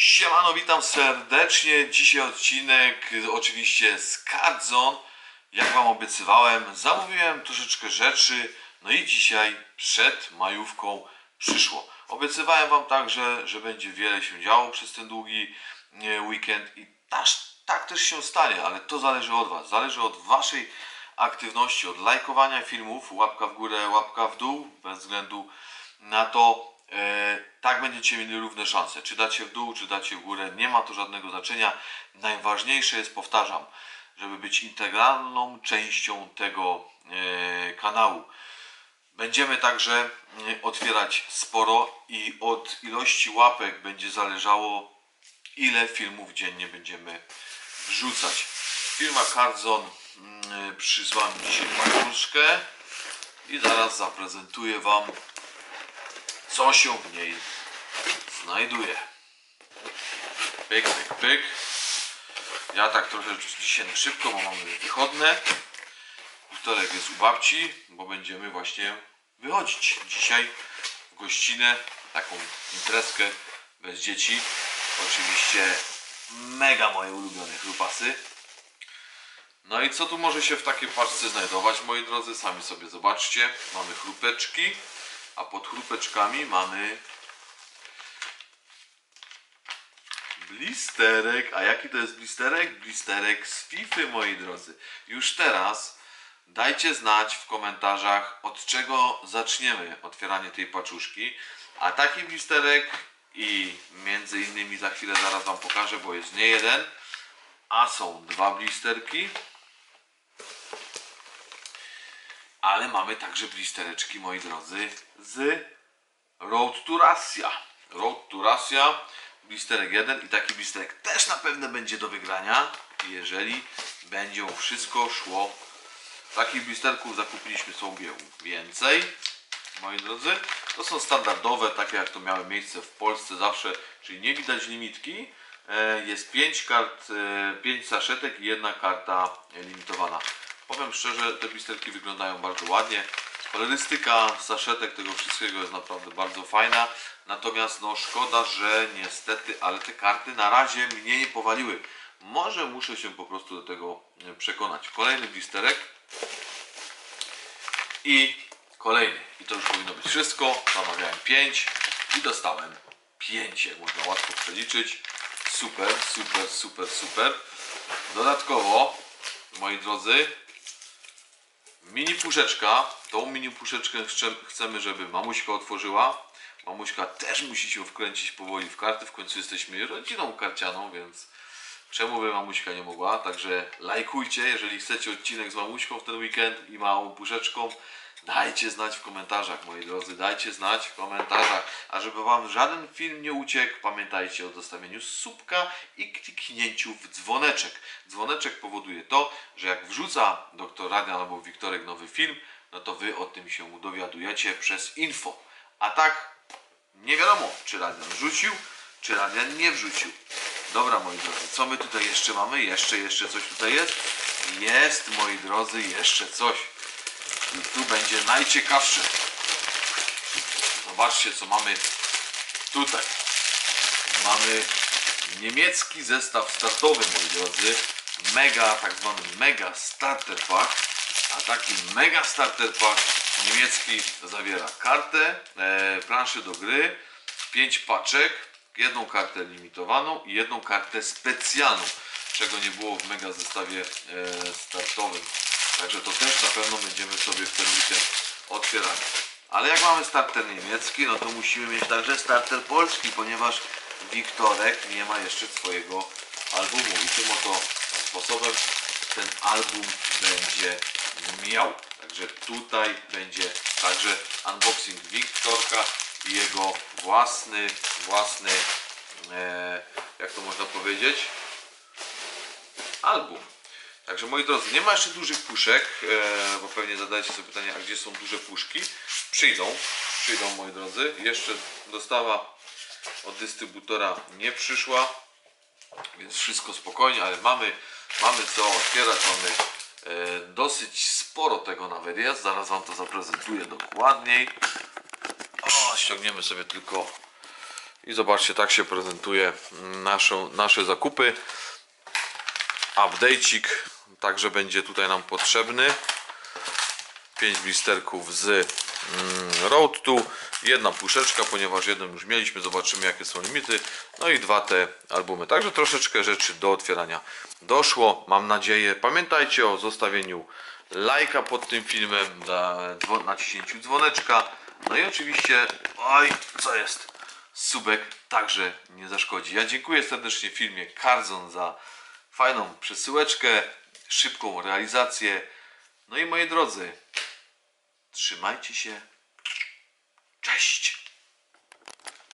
Siemano, witam serdecznie. Dzisiaj odcinek oczywiście z Cardzone. Jak Wam obiecywałem, zamówiłem troszeczkę rzeczy. No i dzisiaj przed majówką przyszło. Obiecywałem Wam także, że będzie wiele się działo przez ten długi e, weekend i też, tak też się stanie, ale to zależy od Was. Zależy od Waszej aktywności, od lajkowania filmów, łapka w górę, łapka w dół, bez względu na to, tak będziecie mieli równe szanse. Czy dacie w dół, czy dacie w górę, nie ma to żadnego znaczenia. Najważniejsze jest, powtarzam, żeby być integralną częścią tego e, kanału. Będziemy także e, otwierać sporo i od ilości łapek będzie zależało, ile filmów dziennie będziemy wrzucać. Firma Cardzon mm, przysłała mi dzisiaj paluszkę i zaraz zaprezentuję Wam, co się w niej znajduje. Pyk, pyk, pyk. Ja tak trochę dzisiaj szybko, bo mamy wychodne. Wtorek jest u babci, bo będziemy właśnie wychodzić dzisiaj w gościnę, taką imprezkę bez dzieci. Oczywiście mega moje ulubione chrupasy. No i co tu może się w takiej paczce znajdować, moi drodzy? Sami sobie zobaczcie. Mamy chrupeczki, a pod chrupeczkami mamy blisterek. A jaki to jest blisterek? Blisterek z FIFA, moi drodzy. Już teraz dajcie znać w komentarzach, od czego zaczniemy otwieranie tej paczuszki. A taki blisterek i między innymi za chwilę zaraz Wam pokażę, bo jest nie jeden, a są dwa blisterki. Ale mamy także blistereczki, moi drodzy, z Road to Russia. Road to Russia, blisterek jeden i taki blisterek też na pewno będzie do wygrania, jeżeli będzie wszystko szło. Takich blisterków zakupiliśmy sobie więcej, moi drodzy. To są standardowe, takie jak to miały miejsce w Polsce zawsze, czyli nie widać limitki. E, Jest 5 kart, 5 saszetek i jedna karta limitowana. Powiem szczerze, te blisterki wyglądają bardzo ładnie. Kolorystyka saszetek tego wszystkiego jest naprawdę bardzo fajna. Natomiast no szkoda, że niestety, ale te karty na razie mnie nie powaliły. Może muszę się po prostu do tego e, przekonać. Kolejny blisterek. I kolejny. I to już powinno być wszystko. Zamawiałem 5 i dostałem 5, jak można łatwo przeliczyć. Super, super, super, super. Dodatkowo, moi drodzy, mini puszeczka. Tą mini puszeczkę chce- chcemy, żeby mamuśka otworzyła. Mamuśka też musi się wkręcić powoli w karty. W końcu jesteśmy rodziną karcianą, więc czemu by mamuśka nie mogła? Także lajkujcie, jeżeli chcecie odcinek z mamuśką w ten weekend i małą puszeczką. Dajcie znać w komentarzach, moi drodzy, dajcie znać w komentarzach. A żeby Wam żaden film nie uciekł, pamiętajcie o dostawieniu subka i kliknięciu w dzwoneczek. Dzwoneczek powoduje to, że jak wrzuca doktor Radian albo Wiktorek nowy film, no to Wy o tym się dowiadujecie przez info. A tak nie wiadomo, czy Radian wrzucił, czy Radian nie wrzucił. Dobra, moi drodzy, co my tutaj jeszcze mamy? Jeszcze, jeszcze coś tutaj jest? Jest, moi drodzy, jeszcze coś. I tu będzie najciekawsze. Zobaczcie, co mamy tutaj. Mamy niemiecki zestaw startowy, moi drodzy. Mega, tak zwany mega starter pack. A taki mega starter pack niemiecki zawiera kartę, e, do gry, 5 paczek, jedną kartę limitowaną i jedną kartę specjalną, czego nie było w mega zestawie e, startowym. Także to też na pewno będziemy sobie w ten weekend otwierali. Ale jak mamy starter niemiecki, no to musimy mieć także starter polski, ponieważ Wiktorek nie ma jeszcze swojego albumu i tym oto sposobem ten album będzie miał. Także tutaj będzie także unboxing Wiktorka i jego własny, własny, e, jak to można powiedzieć, album. Także moi drodzy, nie ma jeszcze dużych puszek, e, bo pewnie zadajecie sobie pytanie, a gdzie są duże puszki? Przyjdą, przyjdą moi drodzy. Jeszcze dostawa od dystrybutora nie przyszła, więc wszystko spokojnie, ale mamy, mamy co otwierać, mamy e, dosyć sporo tego nawet jest. Zaraz Wam to zaprezentuję dokładniej. O, ściągniemy sobie tylko I zobaczcie, tak się prezentuje naszą, nasze zakupy. Update'cik także będzie tutaj nam potrzebny. 5 blisterków z mm, Road jedna puszeczka, ponieważ jedną już mieliśmy, zobaczymy jakie są limity, no i dwa te albumy. Także troszeczkę rzeczy do otwierania doszło, mam nadzieję. Pamiętajcie o zostawieniu lajka pod tym filmem, naciśnięciu dzwoneczka, no i oczywiście, oj, co jest? Subek także nie zaszkodzi. Ja dziękuję serdecznie firmie Carzon za fajną przesyłeczkę, szybką realizację. No i moi drodzy, trzymajcie się. Cześć!